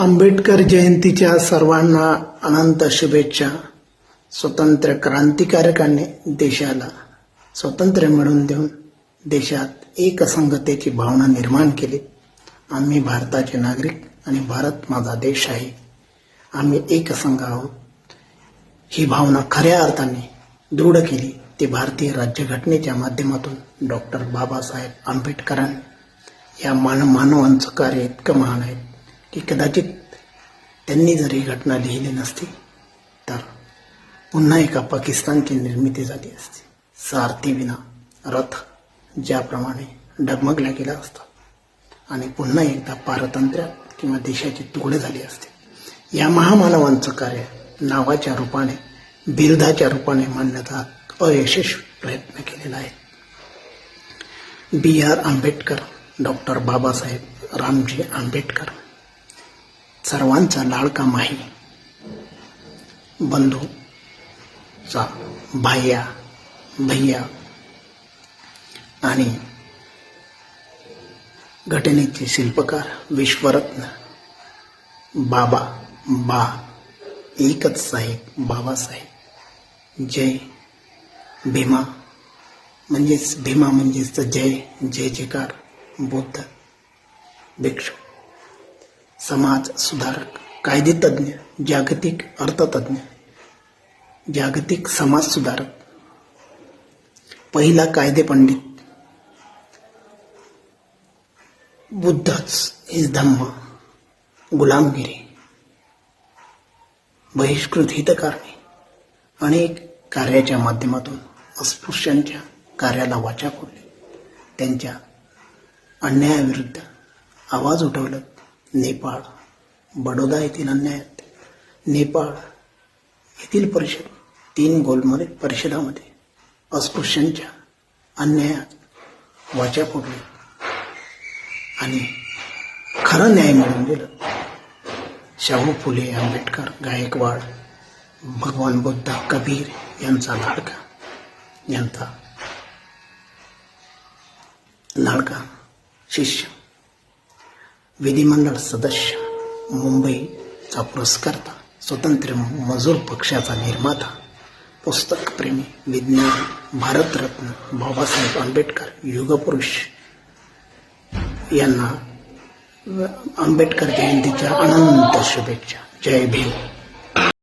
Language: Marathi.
आंबेडकर जयंतीच्या सर्वांना अनंत शुभेच्छा. स्वतंत्र क्रांतिकारकांनी देशाला स्वातंत्र्य मिळवून देऊन देशात एकसंगतेची भावना निर्माण केली. आम्ही भारताचे नागरिक आणि भारत माझा देश आहे. आम्ही एकसंघ आहोत. ही भावना खऱ्या अर्थाने दृढ केली ती भारतीय राज्यघटनेच्या माध्यमातून डॉक्टर बाबासाहेब आंबेडकरांनी. या मान मानवांचं कार्य इतकं महान आहे. की कदाचित त्यांनी जर ही घटना लिहिली नसती तर पुन्हा एका पाकिस्तानची निर्मिती झाली असती. सारथीविना रथ ज्याप्रमाणे डगमगला गेला असता आणि पुन्हा एकदा पारतंत्र्यात किंवा देशाची तुकडे झाली असते. या महामानवांचं कार्य नावाच्या रूपाने बिरुदाच्या रूपाने मांडण्याचा अयशस्वी प्रयत्न केलेला आहे. B R Ambedkar doctor Babasaheb Ramji Ambedkar. सर्वांचा लाडका माही बंधूचा भाय्या भैया आणि घटनेचे शिल्पकार विश्वरत्न बाबा बा एकच साहेब बाबासाहेब. जय भीमा म्हणजेच भीमा म्हणजेच जय जय जयकार बुद्ध भिक्षू. समाज सुधारक कायदेतज्ञ जागतिक अर्थतज्ञ जागतिक समाज सुधारक पहिला कायदे पंडित बुद्धच हिज धम्म गुलामगिरी बहिष्कृत हितकारणी अनेक कार्याच्या माध्यमातून अस्पृश्यांच्या कार्याला वाचा फोडली त्यांच्या अन्यायाविरुद्ध आवाज उठवलं. नेपाळ बडोदा येथील अन्यायात नेपाळ येथील परिषद तीन गोलमोल परिषदामध्ये अस्पृश्यांच्या अन्यायात वाचा फोडली. आणि खरं न्याय मिळून दिलं. शाहू फुले आंबेडकर गायकवाड भगवान बुद्ध कबीर यांचा लाडका यांचा लाडका शिष्य. विधिमंडळ सदस्य मुंबईचा पुरस्कर्ता स्वतंत्र मजूर पक्षाचा निर्माता पुस्तकप्रेमी विज्ञान भारतरत्न बाबासाहेब आंबेडकर युगपुरुष यांना आंबेडकर जयंतीच्या अनंत शुभेच्छा. जय भीम.